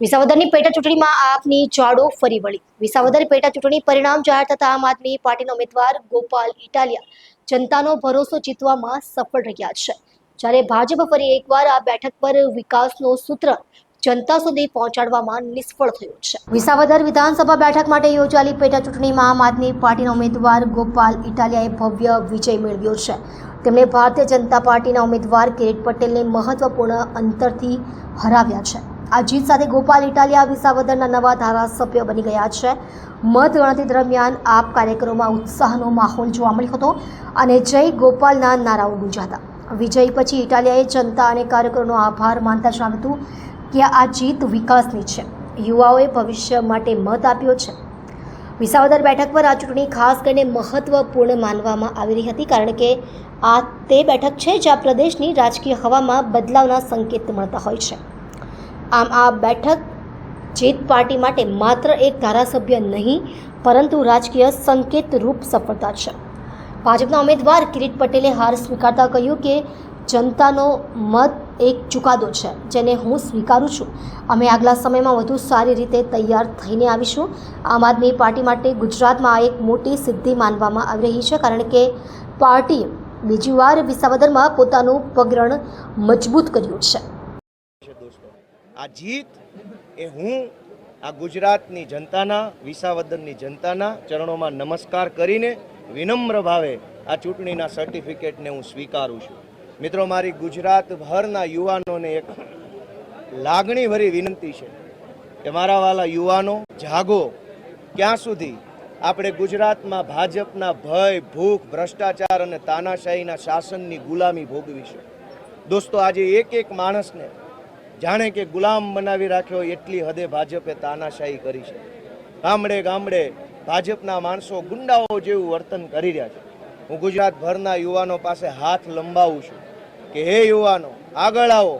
વિસાવદરની પેટા ચૂંટણીમાં આપની ચાડો ફરી વળી. વિસાવદર પેટા ચૂંટણી પરિણામ જાહેર થતા આમ આદમી પાર્ટીના ઉમેદવાર ગોપાલ ઇટાલિયા જનતાનો ભરોસો જીતવામાં સફળ રહ્યા છે. જ્યારે ભાજપ ફરી એકવાર આ બેઠક પર વિકાસનો સૂત્ર જનતા સુધી પહોંચાડવામાં નિષ્ફળ થયું છે. વિસાવદર વિધાનસભા બેઠક માટે યોજાયેલી પેટા ચૂંટણીમાં આમ આદમી પાર્ટીના ઉમેદવાર ગોપાલ ઇટાલિયાએ ભવ્ય વિજય મેળવ્યો છે. તેમણે ભારતીય જનતા પાર્ટીના ઉમેદવાર કિરીટ પટેલને મહત્વપૂર્ણ અંતરથી હરાવ્યા છે. આ જીત સાથે ગોપાલ ઇટાલિયા વિસાવદરના નવા ધારાસભ્ય બની ગયા છે. મતગણતરી દરમિયાન આપ કાર્યક્રમોમાં ઉત્સાહનો માહોલ જોવા મળ્યો હતો અને જય ગોપાલના નારાઓ ગુંજાતા. વિજય પછી ઇટાલિયાએ જનતા અને કાર્યકરોનો આભાર માનતા જણાવ્યું હતું કે આ જીત વિકાસની છે. યુવાઓએ ભવિષ્ય માટે મત આપ્યો છે. વિસાવદર બેઠક પર આ ચૂંટણી ખાસ કરીને મહત્વપૂર્ણ માનવામાં આવી રહી હતી કારણ કે આ તે બેઠક છે જ્યાં પ્રદેશની રાજકીય હવામાં બદલાવના સંકેત મળતા હોય છે. આમ આ બેઠક જીત પાર્ટી માટે માત્ર એક ધારાસભ્ય નહીં, પરંતુ રાજકીય સંકેત રૂપ સફળતા છે. ભાજપના ઉમેદવાર કિરીટ પટેલે હાર સ્વીકારતા કહ્યું કે જનતાનો મત એક ચુકાદો છે, જેને હું સ્વીકારું છું. અમે આગલા સમયમાં વધુ સારી રીતે તૈયાર થઈને આવીશું. આમ આદમી પાર્ટી માટે ગુજરાતમાં આ એક મોટી સિદ્ધિ માનવામાં આવી રહી છે, કારણ કે પાર્ટીએ બીજી વાર વિસાવદરમાં પોતાનું પગરણ મજબૂત કર્યું છે. આ જીત એ હું આ ગુજરાતની જનતાના, વિસાવદનની જનતાના ચરણોમાં નમસ્કાર કરીને વિનમ્ર ભાવે આ ચૂંટણીના સર્ટિફિકેટને હું સ્વીકારું છું. મિત્રો, મારી ગુજરાતભરના યુવાનોને એક લાગણીભરી વિનંતી છે કે મારા વાલા યુવાનો, જાગો. ક્યાં સુધી આપણે ગુજરાતમાં ભાજપના ભય, ભૂખ, ભ્રષ્ટાચાર અને તાનાશાહીના શાસનની ગુલામી ભોગવીશું? દોસ્તો, આજે એક એક માણસને જાણે કે ગુલામ બનાવી રાખ્યો એટલી હદે ભાજપે તાનાશાહી કરી છે. ગામડે ગામડે ભાજપના માણસો ગુંડાઓ જેવું વર્તન કરી રહ્યા છે. હું ગુજરાતભરના યુવાનો પાસે હાથ લંબાવું છું કે હે યુવાનો, આગળ આવો,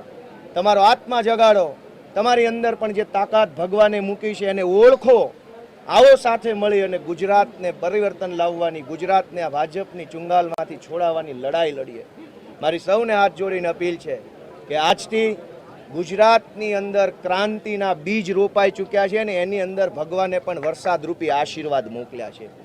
તમારો આત્મા જગાડો, તમારી અંદર પણ જે તાકાત ભગવાને મૂકી છે એને ઓળખો. આવો સાથે મળી અને ગુજરાતને પરિવર્તન લાવવાની, ગુજરાતને આ ભાજપની ચુંગાલમાંથી છોડાવવાની લડાઈ લડીએ. મારી સૌને હાથ જોડીને અપીલ છે કે આજથી ગુજરાતની અંદર ક્રાંતિના બીજ રોપાઈ ચૂક્યા છે અને એની અંદર ભગવાને પણ વરસાદરૂપી આશીર્વાદ મોકલ્યા છે.